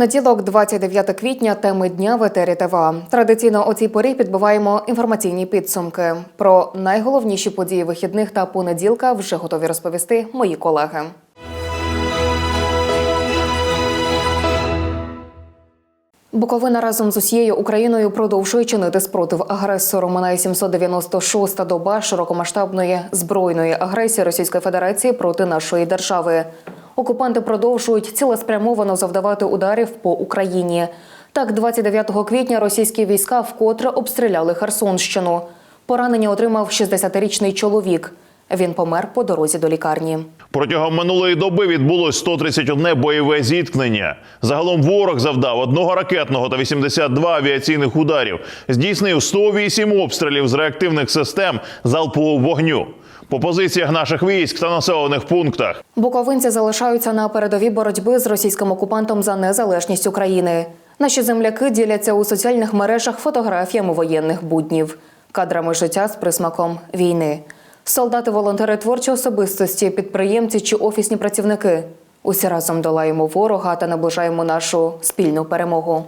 Понеділок, 29 квітня, теми дня в етері ТВА. Традиційно о цій порі підбиваємо інформаційні підсумки. Про найголовніші події вихідних та понеділка вже готові розповісти мої колеги. Буковина разом з усією Україною продовжує чинити спротив агресору. Минає 796-та доба широкомасштабної збройної агресії Російської Федерації проти нашої держави. Окупанти продовжують цілеспрямовано завдавати ударів по Україні. Так, 29 квітня російські війська вкотре обстріляли Херсонщину. Поранення отримав 60-річний чоловік. Він помер по дорозі до лікарні. Протягом минулої доби відбулось 131 бойове зіткнення. Загалом ворог завдав одного ракетного та 82 авіаційних ударів. Здійснив 108 обстрілів з реактивних систем залпового вогню. По позиціях наших військ та населених пунктах Буковинці залишаються на передовій боротьби з російським окупантом за незалежність України. Наші земляки діляться у соціальних мережах фотографіями воєнних буднів, кадрами життя з присмаком війни. Солдати, волонтери, творчі особистості, підприємці чи офісні працівники. Усі разом долаємо ворога та наближаємо нашу спільну перемогу.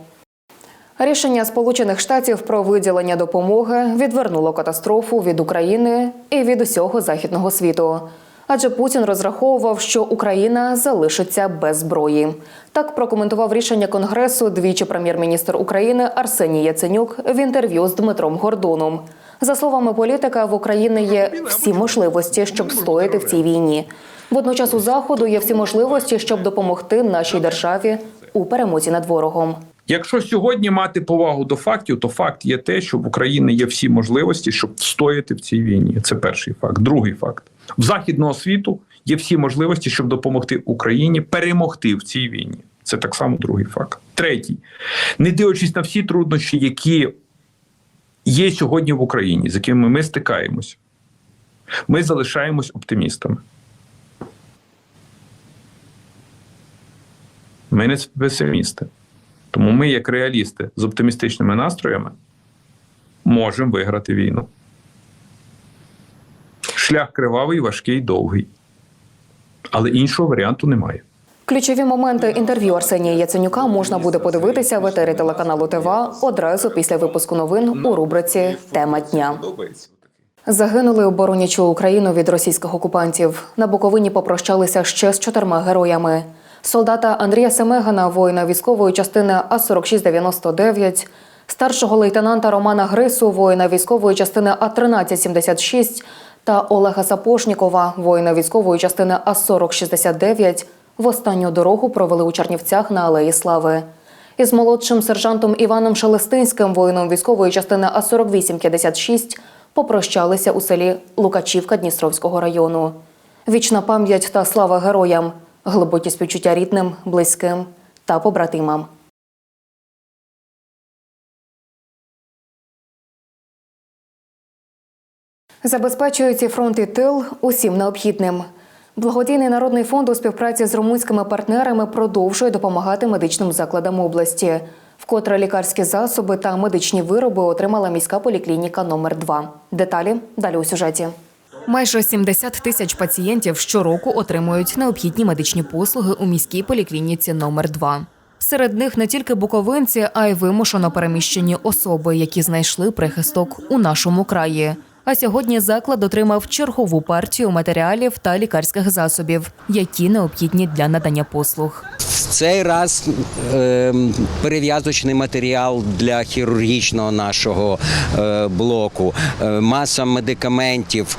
Рішення Сполучених Штатів про виділення допомоги відвернуло катастрофу від України і від усього західного світу. Адже Путін розраховував, що Україна залишиться без зброї. Так прокоментував рішення Конгресу двічі прем'єр-міністр України Арсеній Яценюк в інтерв'ю з Дмитром Гордоном. За словами політика, в Україні є всі можливості, щоб стояти в цій війні. Водночас у заходу є всі можливості, щоб допомогти нашій державі у перемозі над ворогом. Якщо сьогодні мати повагу до фактів, то факт є те, що в Україні є всі можливості, щоб встояти в цій війні. Це перший факт. Другий факт в західного світу є всі можливості, щоб допомогти Україні перемогти в цій війні. Це так само другий факт. Третій, не дивлячись на всі труднощі, які є сьогодні в Україні, з якими ми стикаємось, ми залишаємось оптимістами. Ми не песимісти. Ми, як реалісти з оптимістичними настроями, можемо виграти війну. Шлях кривавий, важкий, довгий. Але іншого варіанту немає. Ключові моменти інтерв'ю Арсенія Яценюка можна буде подивитися в етері телеканалу ТВА одразу після випуску новин у рубриці Тема дня. Загинули оборонячу Україну від російських окупантів. На Буковині попрощалися ще з чотирма героями. Солдата Андрія Семегана, воїна військової частини А-4699, старшого лейтенанта Романа Грису, воїна військової частини А-1376 та Олега Сапошнікова, воїна військової частини А-4069, в останню дорогу провели у Чернівцях на Алеї Слави. Із молодшим сержантом Іваном Шелестинським, воїном військової частини А-4856, попрощалися у селі Лукачівка Дністровського району. Вічна пам'ять та слава героям, глибокі співчуття рідним, близьким та побратимам. Забезпечують і фронт і тил усім необхідним. Благодійний народний фонд у співпраці з румунськими партнерами продовжує допомагати медичним закладам області. Вкотре лікарські засоби та медичні вироби отримала міська поліклініка номер 2 Деталі далі у сюжеті. Майже 70 тисяч пацієнтів щороку отримують необхідні медичні послуги у міській поліклініці номер 2 Серед них не тільки буковинці, а й вимушено переміщені особи, які знайшли прихисток у нашому краї. А сьогодні заклад отримав чергову партію матеріалів та лікарських засобів, які необхідні для надання послуг. Цей раз е, перев'язочний матеріал для хірургічного нашого е, блоку, е, маса медикаментів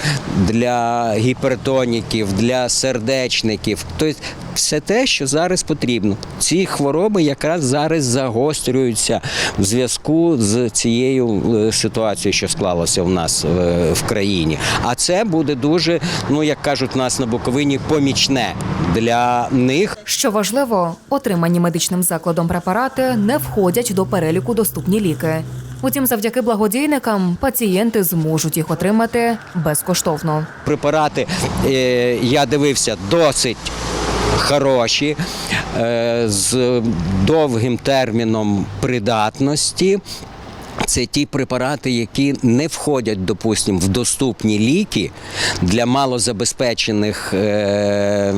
для гіпертоніків, для сердечників. Тобто все те, що зараз потрібно. Ці хвороби якраз зараз загострюються в зв'язку з цією е, ситуацією, що склалася в нас е, в країні. А це буде дуже, ну як кажуть у нас на Буковині, помічне для них. Що важливо, отримані медичним закладом препарати не входять до переліку доступні ліки. Утім, завдяки благодійникам пацієнти зможуть їх отримати безкоштовно. препарати, е, я дивився, досить хороші, е, з довгим терміном придатності. Це ті препарати, які не входять, допустимо, в доступні ліки для малозабезпечених е,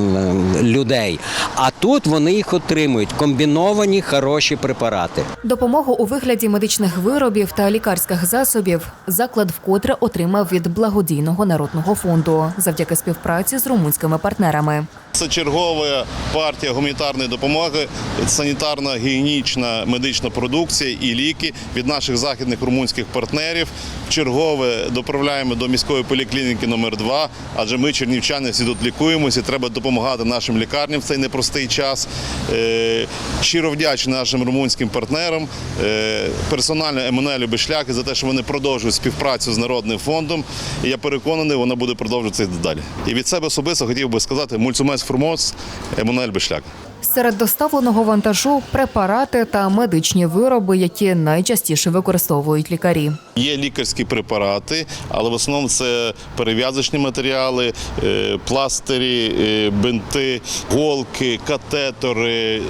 людей. А тут вони їх отримують комбіновані хороші препарати. Допомогу у вигляді медичних виробів та лікарських засобів заклад вкотре отримав від благодійного народного фонду завдяки співпраці з румунськими партнерами. Це чергова партія гуманітарної допомоги, санітарна, гігієнічна медична продукція і ліки від наших західних румунських партнерів. Чергове доправляємо до міської поліклініки номер 2 адже ми, чернівчани, всі тут лікуємося. Треба допомагати нашим лікарням в цей непростий час. Е, Щиро вдячний нашим румунським партнерам, е, персонально Еммануелю Бешляки за те, що вони продовжують співпрацю з народним фондом. І я переконаний, вона буде продовжуватися далі. І від себе особисто хотів би сказати мульцумес формоз Еммануель Бешляк. Серед доставленого вантажу препарати та медичні вироби, які найчастіше використовують лікарі. Є лікарські препарати, але в основному це перев'язочні матеріали, е, пластирі, е, бинти, голки, катетори,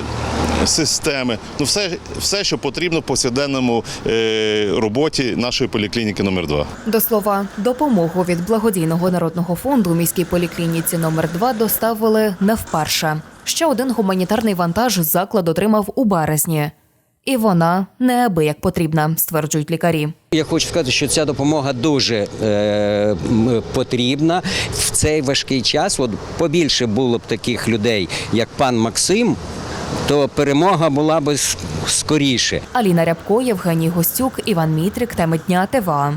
системи. Ну, все, все, що потрібно в повсякденному е, роботі нашої поліклініки номер 2 До слова, допомогу від благодійного народного фонду у міській поліклініці номер 2 доставили не вперше. Ще один гуманітарний вантаж заклад отримав у березні. І вона неабияк потрібна, стверджують лікарі. Я хочу сказати, що ця допомога дуже е, потрібна в цей важкий час. От побільше було б таких людей, як пан Максим, то перемога була б скоріше. Аліна Рябко, Євгеній Гостюк, Іван Мітрик, теми дня ТВА.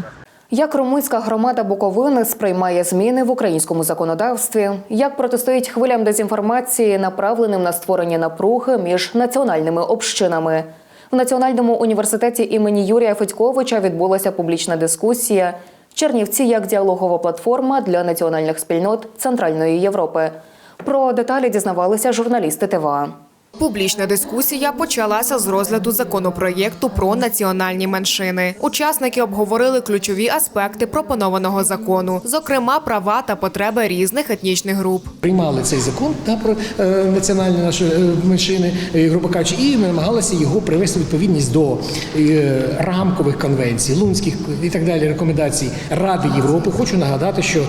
Як румунська громада Буковини сприймає зміни в українському законодавстві, як протистоїть хвилям дезінформації, направленим на створення напруги між національними общинами. В Національному університеті імені Юрія Федьковича відбулася публічна дискусія Чернівці як діалогова платформа для національних спільнот Центральної Європи. Про деталі дізнавалися журналісти ТВА. Публічна дискусія почалася з розгляду законопроєкту про національні меншини. Учасники обговорили ключові аспекти пропонованого закону, зокрема права та потреби різних етнічних груп. приймали цей закон та про е, національні наші е, меншини, е, грубо кажучи, і намагалися його привести відповідність до рамкових конвенцій, лунських і так далі рекомендацій Ради Європи. Хочу нагадати, що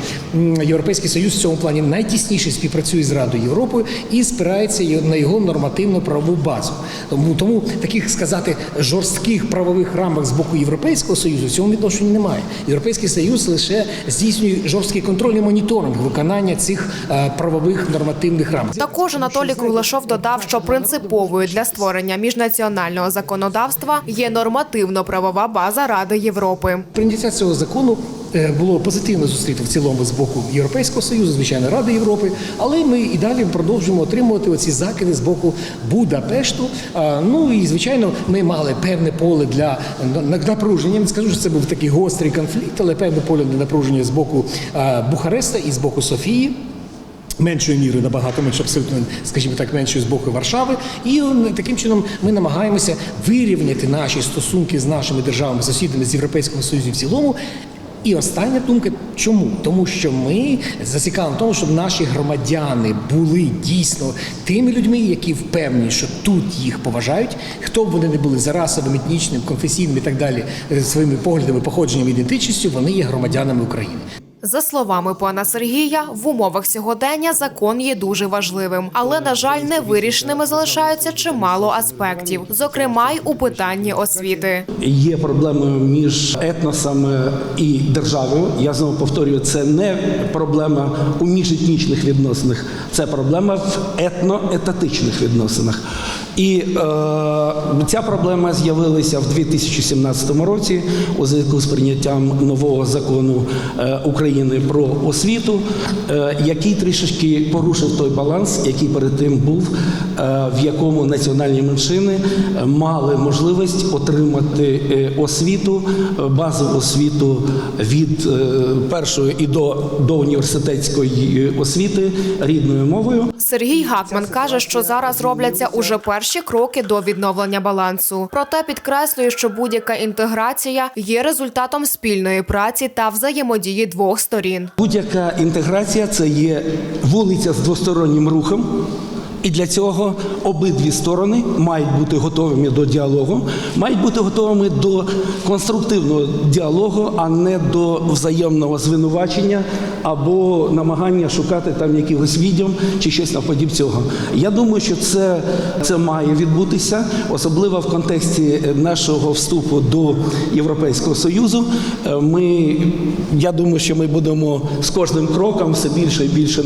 Європейський Союз в цьому плані найтісніше співпрацює з Радою Європи і спирається на його нормативну правову базу. Тому тому таких сказати жорстких правових рамок з боку Європейського союзу в цьому відношенні немає. Європейський союз лише здійснює жорсткий контроль і моніторинг виконання цих е, правових нормативних рамок. Також Анатолій Круглашов додав, що принциповою для створення міжнаціонального законодавства є нормативно-правова база Ради Європи. Прийняття цього закону було позитивно зустріто в цілому з боку Європейського союзу, звичайно, Ради Європи. Але ми і далі продовжуємо отримувати оці закиди з боку Будапешту. Ну і звичайно, ми мали певне поле для на- напруження. Не скажу, що це був такий гострий конфлікт, але певне поле для напруження з боку Бухареста і з боку Софії. Меншою мірою набагато менше, абсолютно, скажімо так, меншою з боку Варшави. І е, таким чином ми намагаємося вирівняти наші стосунки з нашими державами, сусідами з Європейського Союзу в цілому. І остання думка, чому? Тому що ми зацікавлені в тому, щоб наші громадяни були дійсно тими людьми, які впевнені, що тут їх поважають, хто б вони не були за расовим, етнічним, конфесійним і так далі, е, своїми поглядами, походженням, ідентичністю, вони є громадянами України. За словами пана Сергія, в умовах сьогодення закон є дуже важливим, але на жаль, невирішеними залишаються чимало аспектів, зокрема й у питанні освіти. Є проблемою між етносами і державою. Я знову повторюю, це не проблема у міжетнічних відносинах, це проблема в етноетатичних відносинах. І е, ця проблема з'явилася в 2017 році у зв'язку з прийняттям нового закону е, України про освіту, е, який трішечки порушив той баланс, який перед тим був, е, в якому національні меншини е, мали можливість отримати е, освіту, е, базову освіту від е, першої і до, до університетської освіти рідною мовою. Сергій Гакман каже, що зараз робляться уже перші кроки до відновлення балансу. Проте підкреслює, що будь-яка інтеграція є результатом спільної праці та взаємодії двох сторін. Будь-яка інтеграція це є вулиця з двостороннім рухом. І для цього обидві сторони мають бути готовими до діалогу, мають бути готовими до конструктивного діалогу, а не до взаємного звинувачення або намагання шукати там якихось відьом чи щось наподіб цього. Я думаю, що це, це має відбутися, особливо в контексті нашого вступу до Європейського Союзу. Е, Ми, я думаю, що ми будемо з кожним кроком все більше і більше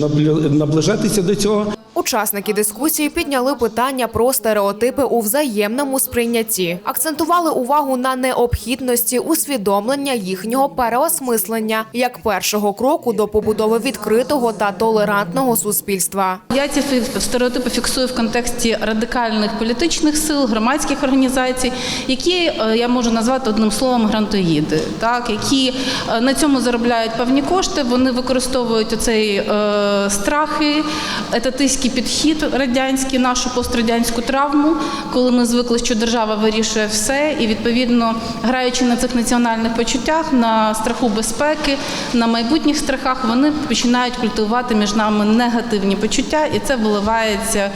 наближатися до цього. Учасники дискусії підняли питання про стереотипи у взаємному сприйнятті, акцентували увагу на необхідності усвідомлення їхнього переосмислення як першого кроку до побудови відкритого та толерантного суспільства. Я ці стереотипи фіксую в контексті радикальних політичних сил, громадських організацій, які е, я можу назвати одним словом грантоїди, так які е, на цьому заробляють певні кошти. Вони використовують оцей е, страхи, етатистський підхід радянський, нашу пострадянську травму, коли ми звикли, що держава вирішує все, і відповідно граючи на цих національних почуттях, на страху безпеки, на майбутніх страхах, вони починають культивувати між нами негативні почуття, і це виливається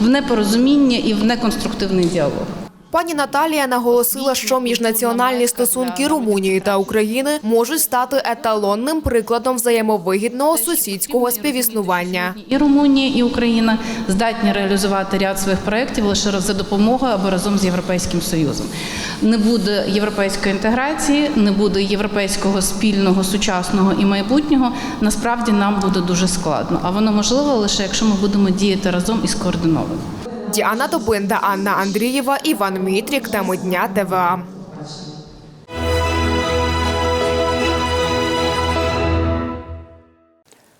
в непорозуміння і в неконструктивний діалог. Пані Наталія наголосила, що міжнаціональні стосунки Румунії та України можуть стати еталонним прикладом взаємовигідного сусідського співіснування. І Румунія, і Україна здатні реалізувати ряд своїх проєктів лише за допомогою або разом з Європейським Союзом. Не буде європейської інтеграції, не буде європейського спільного сучасного і майбутнього. Насправді нам буде дуже складно. А воно можливо лише якщо ми будемо діяти разом і скоординовано. Діана Добинда, Анна Андрієва, Іван Мітрік. Теми дня ТВА.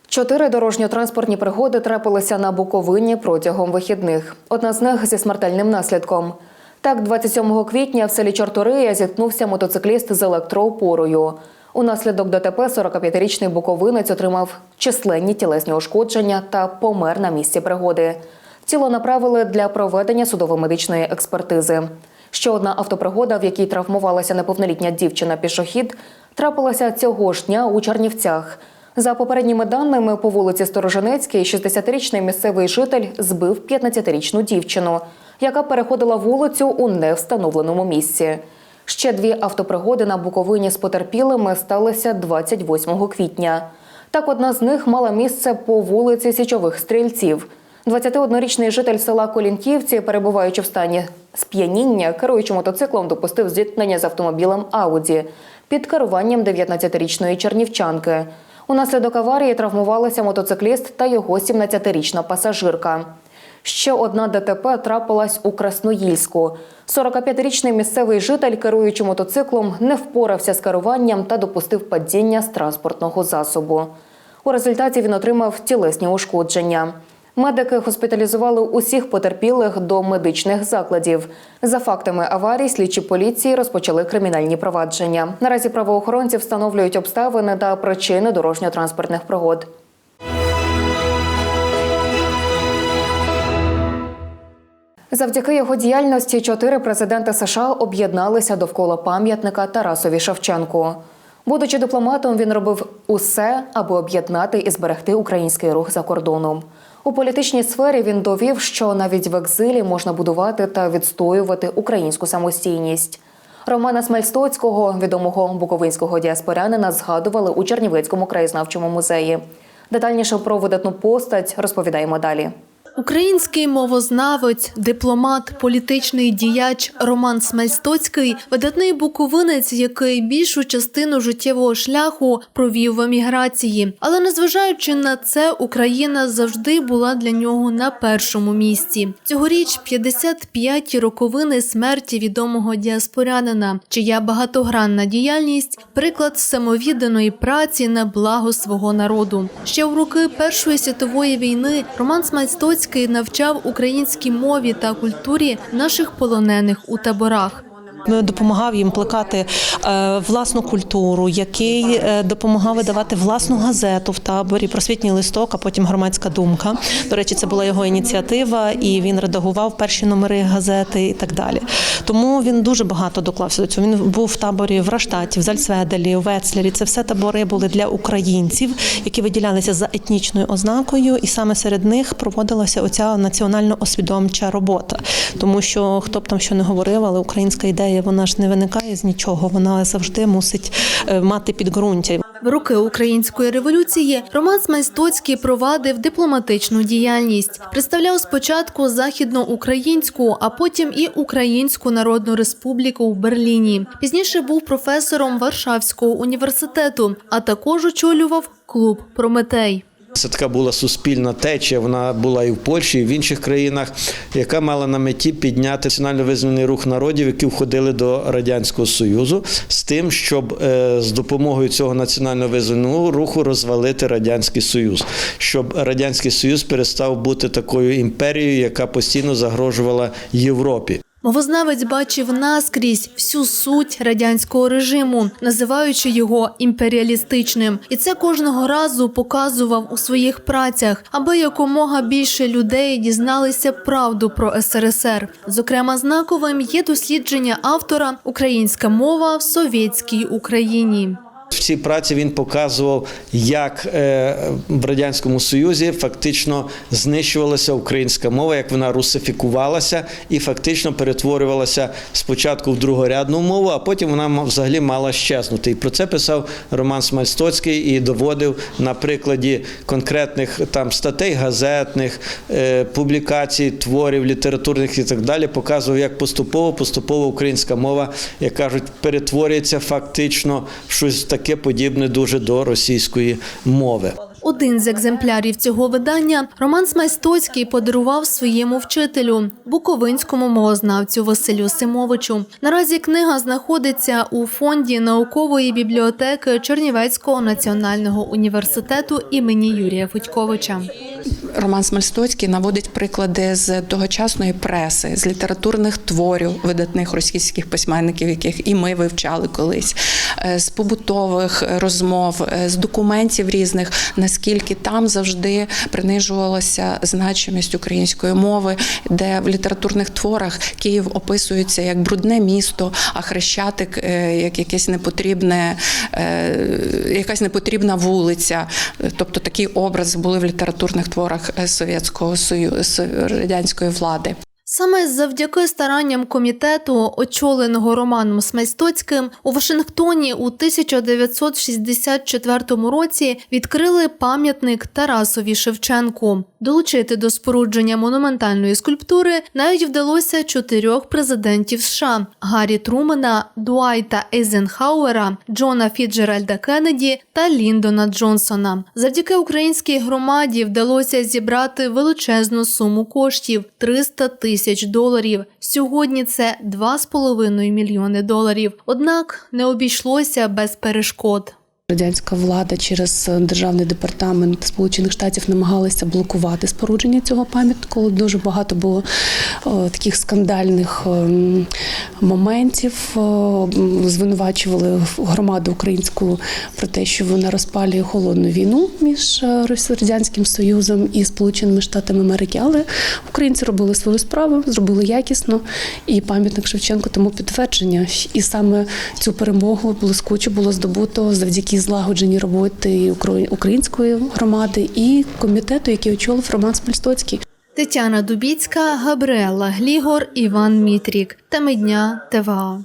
Чотири дорожньо-транспортні пригоди трапилися на Буковині протягом вихідних. Одна з них зі смертельним наслідком. Так, 27 квітня в селі Чортория зіткнувся мотоцикліст з електроопорою. Унаслідок ДТП 45-річний буковинець отримав численні тілесні ушкодження та помер на місці пригоди. Тіло направили для проведення судово-медичної експертизи. Ще одна автопригода, в якій травмувалася неповнолітня дівчина-пішохід, трапилася цього ж дня у Чернівцях. За попередніми даними, по вулиці Сторожинецькій 60-річний місцевий житель збив 15-річну дівчину, яка переходила вулицю у невстановленому місці. Ще дві автопригоди на Буковині з потерпілими сталися 28 квітня. Так, одна з них мала місце по вулиці Січових Стрільців. 21-річний житель села Колінківці, перебуваючи в стані сп'яніння, керуючи мотоциклом, допустив зіткнення з автомобілем Ауді під керуванням 19-річної чернівчанки. Унаслідок аварії травмувалися мотоцикліст та його 17-річна пасажирка. Ще одна ДТП трапилась у Красноїльську. 45-річний місцевий житель, керуючи мотоциклом, не впорався з керуванням та допустив падіння з транспортного засобу. У результаті він отримав тілесні ушкодження. Медики госпіталізували усіх потерпілих до медичних закладів. За фактами аварії, слідчі поліції розпочали кримінальні провадження. Наразі правоохоронці встановлюють обставини та причини дорожньо-транспортних пригод. Завдяки його діяльності чотири президенти США об'єдналися довкола пам'ятника Тарасові Шевченку. Будучи дипломатом, він робив усе, аби об'єднати і зберегти український рух за кордоном. У політичній сфері він довів, що навіть в екзилі можна будувати та відстоювати українську самостійність. Романа Смельстоцького, відомого буковинського діаспорянина, згадували у Чернівецькому краєзнавчому музеї. Детальніше про видатну постать розповідаємо далі. Український мовознавець, дипломат, політичний діяч Роман Смельстоцький – видатний буковинець, який більшу частину життєвого шляху провів в еміграції. Але незважаючи на це, Україна завжди була для нього на першому місці. Цьогоріч 55-ті роковини смерті відомого діаспорянина, чия багатогранна діяльність – приклад самовідданої праці на благо свого народу. Ще в роки Першої світової війни Роман Смельстоцький навчав українській мові та культурі наших полонених у таборах. Допомагав їм плекати е, власну культуру, який е, допомагав видавати власну газету в таборі, просвітній листок, а потім громадська думка. До речі, це була його ініціатива, і він редагував перші номери газети і так далі. Тому він дуже багато доклався до цього. Він був в таборі в Раштаті, в Зальцведелі, у Вецлері. Це все табори були для українців, які виділялися за етнічною ознакою, і саме серед них проводилася оця національно-освідомча робота. Тому що хто б там що не говорив, але українська ідея вона ж не виникає з нічого. Вона завжди мусить е, мати підґрунтя. В роки української революції Роман Смайстоцький провадив дипломатичну діяльність. Представляв спочатку західноукраїнську, а потім і Українську Народну Республіку в Берліні. Пізніше був професором Варшавського університету, а також очолював клуб Прометей. Це така була суспільна течія. Вона була і в Польщі, і в інших країнах, яка мала на меті підняти національно визвольний рух народів, які входили до радянського союзу, з тим, щоб е, з допомогою цього національно визвольного руху розвалити радянський союз, щоб радянський союз перестав бути такою імперією, яка постійно загрожувала Європі. Мовознавець бачив наскрізь всю суть радянського режиму, називаючи його імперіалістичним, і це кожного разу показував у своїх працях, аби якомога більше людей дізналися правду про СРСР. Зокрема, знаковим є дослідження автора Українська мова в совєтській Україні. В цій праці він показував, як е, в радянському союзі фактично знищувалася українська мова, як вона русифікувалася і фактично перетворювалася спочатку в другорядну мову, а потім вона взагалі мала щезнути. І про це писав Роман Смальстоцький і доводив на прикладі конкретних там статей газетних, е, публікацій, творів літературних і так далі. Показував, як поступово поступово українська мова, як кажуть, перетворюється фактично в щось таке подібне дуже до російської мови. Один з екземплярів цього видання Роман Смайстоцький подарував своєму вчителю, буковинському мовознавцю Василю Симовичу. Наразі книга знаходиться у фонді наукової бібліотеки Чернівецького національного університету імені Юрія Федьковича. Роман Смальстоцький наводить приклади з тогочасної преси, з літературних творів видатних російських письменників, яких і ми вивчали колись, е, з побутових розмов, е, з документів різних, наскільки там завжди принижувалася значимість української мови, де в літературних творах Київ описується як брудне місто, а Хрещатик е, як якесь непотрібне, якась непотрібна вулиця. Тобто такий образ були в літературних творах е, Совєтського Союзу радянської влади. Саме завдяки старанням комітету, очоленого Романом Смайстоцьким, у Вашингтоні у 1964 році відкрили пам'ятник Тарасові Шевченку. Долучити до спорудження монументальної скульптури навіть вдалося чотирьох президентів США: Гаррі Трумена, Дуайта Ейзенхауера, Джона Фіджеральда Кеннеді та Ліндона Джонсона. Завдяки українській громаді вдалося зібрати величезну суму коштів 300 тисяч доларів. Сьогодні це 2,5 мільйони доларів. Однак не обійшлося без перешкод. Радянська влада через державний департамент Сполучених Штатів намагалася блокувати спорудження цього пам'ятку. Дуже багато було таких скандальних ем, моментів. Звинувачували громаду українську про те, що вона розпалює холодну війну між е, радянським Союзом і Сполученими Штатами Америки. Але українці робили свою справу, зробили якісно, і пам'ятник Шевченко тому підтвердження. І саме цю перемогу блискуче було здобуто завдяки злагодженій роботи української громади і комітету, який очолив Роман Смольстоцький. Тетяна Дубіцька, Габриела Глігор, Іван Мітрік. Теми дня ТВА.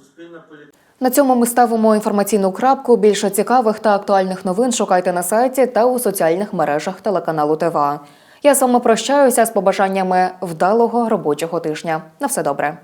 На цьому ми ставимо інформаційну крапку. Більше цікавих та актуальних новин шукайте на сайті та у соціальних мережах телеканалу ТВА. Я з вами прощаюся з побажаннями вдалого робочого тижня. На все добре.